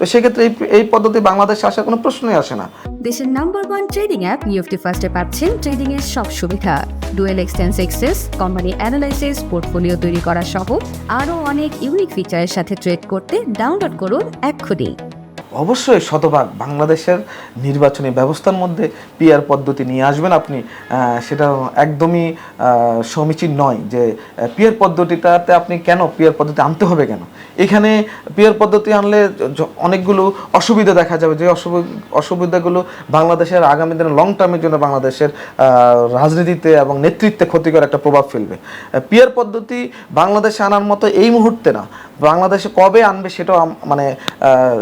তো সেক্ষেত্রে এই পদ্ধতি বাংলাদেশে আসার কোনো প্রশ্নই আসে না। দেশের নাম্বার ওয়ান ট্রেডিং অ্যাপ নিউফটি ফার্স্টে পাচ্ছেন ট্রেডিং এর সব সুবিধা। ডুয়েল এক্সটেন্স এক্সেস কোম্পানি অ্যানালাইসিস পোর্টফোলিও তৈরি করা সহ আরও অনেক ইউনিক ফিচারের সাথে ট্রেড করতে ডাউনলোড করুন এক্ষুনি। অবশ্যই শতভাগ বাংলাদেশের নির্বাচনী ব্যবস্থার মধ্যে পিআর পদ্ধতি নিয়ে আসবেন আপনি। সেটা একদমই সমীচীন নয় যে পিয়ার পদ্ধতিটাতে আপনি কেন পিয়ার পদ্ধতি আনতে হবে কেন? এখানে পিয়ার পদ্ধতি আনলে অনেকগুলো অসুবিধা দেখা যাবে। যে অসুবি- অসুবিধাগুলো বাংলাদেশের আগামী দিনে লং টার্মের জন্য বাংলাদেশের রাজনীতিতে এবং নেতৃত্বে ক্ষতিকর একটা প্রভাব ফেলবে। পিয়ার পদ্ধতি বাংলাদেশে আনার মতো এই মুহূর্তে না, বাংলাদেশে কবে আনবে সেটাও মানে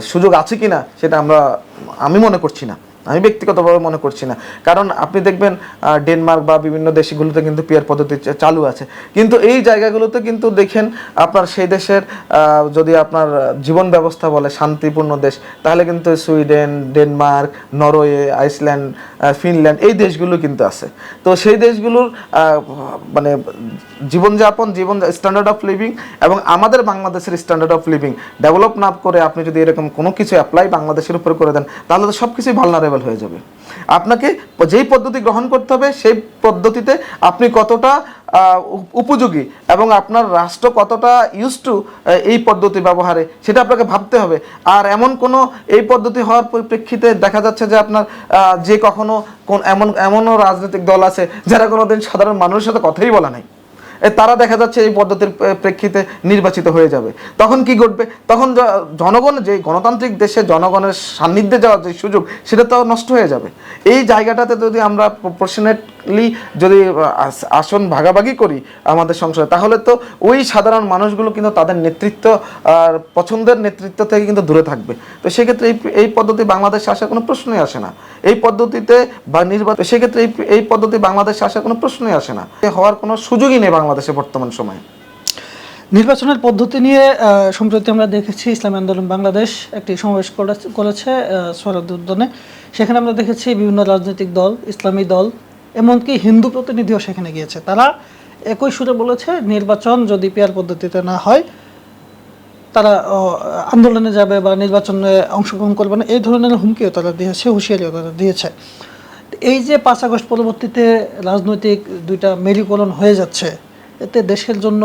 সুযোগ আছে কি না সেটা আমরা আমি মনে করছি না। আমি ব্যক্তিগতভাবে মনে করছি না। কারণ আপনি দেখবেন ডেনমার্ক বা বিভিন্ন দেশগুলোতে কিন্তু পিয়ার পদ্ধতি চালু আছে। কিন্তু এই জায়গাগুলোতে কিন্তু দেখেন, আপনার সেই দেশের যদি আপনার জীবন ব্যবস্থা বলে শান্তিপূর্ণ দেশ, তাহলে কিন্তু Sweden, Denmark, Norway, Iceland Finland, এই দেশগুলো কিন্তু আছে। তো সেই দেশগুলোর মানে জীবনযাপন, জীবন স্ট্যান্ডার্ড অফ লিভিং এবং আমাদের বাংলাদেশের স্ট্যান্ডার্ড অফ লিভিং ডেভেলপ না করে আপনি যদি এরকম কোনো কিছু অ্যাপ্লাই বাংলাদেশের উপরে করে দেন, তাহলে তো সব কিছুই ভালনারেবল হয়ে যাবে। আপনাকে যেই পদ্ধতি গ্রহণ করতে হবে, সেই পদ্ধতিতে আপনি কতটা উপযোগী এবং আপনার রাষ্ট্র কতটা ইউজ টু এই পদ্ধতি ব্যবহারে, সেটা আপনাকে ভাবতে হবে। আর এমন কোনো এই পদ্ধতি হওয়ার পরিপ্রেক্ষিতে দেখা যাচ্ছে যে আপনার যে কখনো কোন এমন, এমনও রাজনৈতিক দল আছে যারা কোনোদিন সাধারণ মানুষের সাথে কথাই বলা নাই। তারা দেখা যাচ্ছে এই পদ্ধতির প্রেক্ষিতে নির্বাচিত হয়ে যাবে। তখন কি ঘটবে? তখন জনগণ যে, গণতান্ত্রিক দেশে জনগণের সান্নিধ্যে যাওয়ার যে সুযোগ, সেটা তো নষ্ট হয়ে যাবে। এই জায়গাটাতে যদি আমরা প্রপোর্শনেটলি যদি আসন ভাগাভাগি করি আমাদের সংসদে তাহলে তো ওই সাধারণ মানুষগুলো কিন্তু তাদের নেতৃত্ব আর পছন্দের নেতৃত্ব থেকে কিন্তু দূরে থাকবে। তো সেক্ষেত্রে এই এই পদ্ধতি বাংলাদেশে আসার কোনো প্রশ্নই আসে না। এই পদ্ধতিতে বা নির্বাচন সেক্ষেত্রে এই এই পদ্ধতি বাংলাদেশে আসার কোনো প্রশ্নই আসে না। হওয়ার কোনো সুযোগই নেই বাংলাদেশে বর্তমান সময়ে। নির্বাচনের পদ্ধতি নিয়ে সম্প্রতি আমরা দেখেছি ইসলামী আন্দোলন বাংলাদেশ একটি সমাবেশ করে- করেছে সরদ উদ্যানে। সেখানে আমরা দেখেছি বিভিন্ন রাজনৈতিক দল, ইসলামী দল এমনকি হিন্দু প্রতিনিধিও সেখানে গিয়েছে। তারা একই সুরে বলেছে, নির্বাচন যদি পেয়ার পদ্ধতিতে না হয়, তারা আন্দোলনে যাবে বা নির্বাচনে অংশগ্রহণ করবে না। এই ধরনের হুমকিও তারা দিয়েছে, হুঁশিয়ারিও তারা দিয়েছে। এই যে পাঁচ আগস্ট পরবর্তীতে রাজনৈতিক দুইটা মেরুকরণ হয়ে যাচ্ছে, এতে দেশের জন্য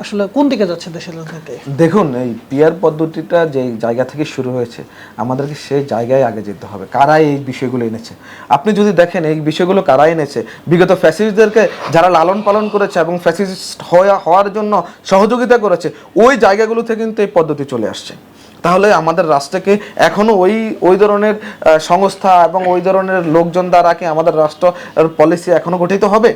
আসলে কোন দিকে যাচ্ছে দেশের রাজনীতি? দেখুন, এই পিয়ার পদ্ধতিটা যে জায়গা থেকে শুরু হয়েছে, আমাদেরকে সেই জায়গায় আগে যেতে হবে। কারা এই বিষয়গুলো এনেছে? আপনি যদি দেখেন, এই বিষয়গুলো কারা এনেছে? বিগত ফ্যাসিস্টদেরকে যারা লালন পালন করেছে এবং ফ্যাসিস্ট হওয়া- হওয়ার জন্য সহযোগিতা করেছে, ওই জায়গাগুলোতে কিন্তু এই পদ্ধতি চলে আসছে। তাহলে আমাদের রাষ্ট্রকে এখনও ওই ওই ধরনের সংস্থা এবং ওই ধরনের লোকজন দ্বারা কি আমাদের রাষ্ট্র পলিসি এখনও গঠিত হবে?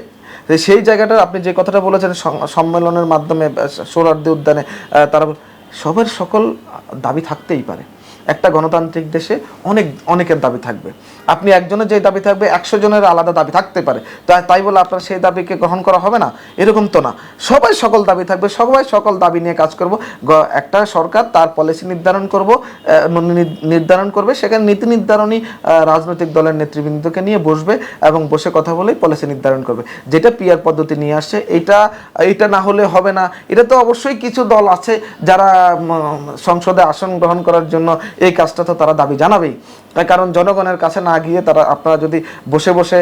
সেই জায়গাটা আপনি যে কথাটা বলেছেন সম্মেলনের মাধ্যমে সোলার দি উদ্যানে তারা সবার সকল দাবি থাকতেই পারে। একটা গণতান্ত্রিক দেশে অনেক, অনেকের দাবি থাকবে। আপনি একজনের যে দাবি থাকবে, একশো জনের আলাদা দাবি থাকতে পারে। তাই তাই বলে আপনার সেই দাবিকে গ্রহণ করা হবে না? এরকম তো না। সবাই সকল দাবি থাকবে, সবাই সকল দাবি নিয়ে কাজ করব। একটা সরকার তার পলিসি নির্ধারণ করব নির্ধারণ করবে, সেখানে নীতি নির্ধারণী রাজনৈতিক দলের নেতৃবৃন্দকে নিয়ে বসবে এবং বসে কথা বলেই পলিসি নির্ধারণ করবে। যেটা পিয়ার পদ্ধতি নিয়ে আসছে, এটা এটা না হলে হবে না। এটা তো অবশ্যই কিছু দল আছে যারা সংসদে আসন গ্রহণ করার জন্য এই কাজটা তো তারা দাবি জানাবেই। কারণ জনগণের কাছে না গিয়ে তারা আপনারা যদি বসে বসে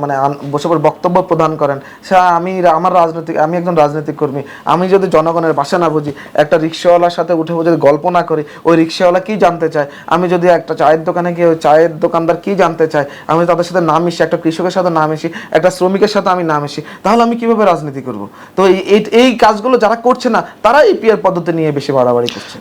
মানে বসে বসে বক্তব্য প্রদান করেন, সে আমি আমার রাজনৈতিক, আমি একজন রাজনৈতিক কর্মী, আমি যদি জনগণের ভাষা না বুঝি, একটা রিক্সাওয়ালার সাথে উঠে যদি গল্প না করি, ওই রিক্সাওয়ালা কি জানতে চায়? আমি যদি একটা চায়ের দোকানে গিয়ে ওই চায়ের দোকানদার কি জানতে চায়? আমি তাদের সাথে না মিশি, একটা কৃষকের সাথে না মিশি, একটা শ্রমিকের সাথে আমি না মিশি, তাহলে আমি কীভাবে রাজনীতি করব? তো এই কাজগুলো যারা করছে না তারা এই পিয়ার পদ্ধতি নিয়ে বেশি বাড়াবাড়ি করছে।